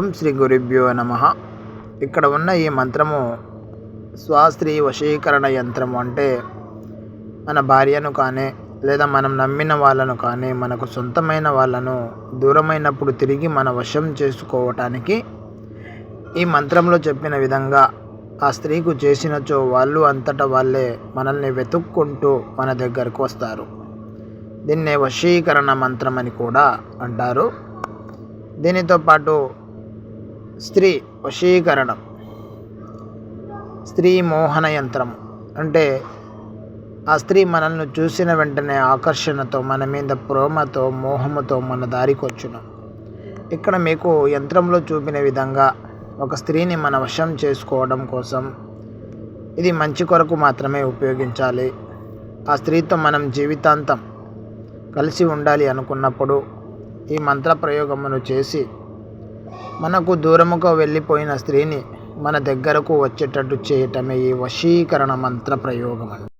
ఓం శ్రీ గురుభ్యో నమ. ఇక్కడ ఉన్న ఈ మంత్రము స్వాస్త్రీ వశీకరణ యంత్రము అంటే మన భార్యను కానీ లేదా మనం నమ్మిన వాళ్ళను కానీ మనకు సొంతమైన వాళ్ళను దూరమైనప్పుడు తిరిగి మన వశం చేసుకోవటానికి ఈ మంత్రంలో చెప్పిన విధంగా ఆ స్త్రీకు చేసినచో వాళ్ళు అంతటా వాళ్ళే మనల్ని వెతుక్కుంటూ మన దగ్గరకు వస్తారు. దీన్నే వశీకరణ మంత్రం అని కూడా అంటారు. దీనితో పాటు స్త్రీ వశీకరణం. స్త్రీ మోహన యంత్రం అంటే ఆ స్త్రీ మనల్ని చూసిన వెంటనే ఆకర్షణతో మన మీద ప్రేమతో మోహముతో మన దారికి వచ్చును. ఇక్కడ మీకు యంత్రంలో చూపిన విధంగా ఒక స్త్రీని మన వశం చేసుకోవడం కోసం ఇది మంచి కొరకు మాత్రమే ఉపయోగించాలి. ఆ స్త్రీతో మనం జీవితాంతం కలిసి ఉండాలి అనుకున్నప్పుడు ఈ మంత్ర ప్రయోగమును చేసి మనకు దూరముగా వెళ్ళిపోయిన స్త్రీని మన దగ్గరకు వచ్చేటట్టు చేయటమే ఈ వశీకరణ మంత్ర ప్రయోగం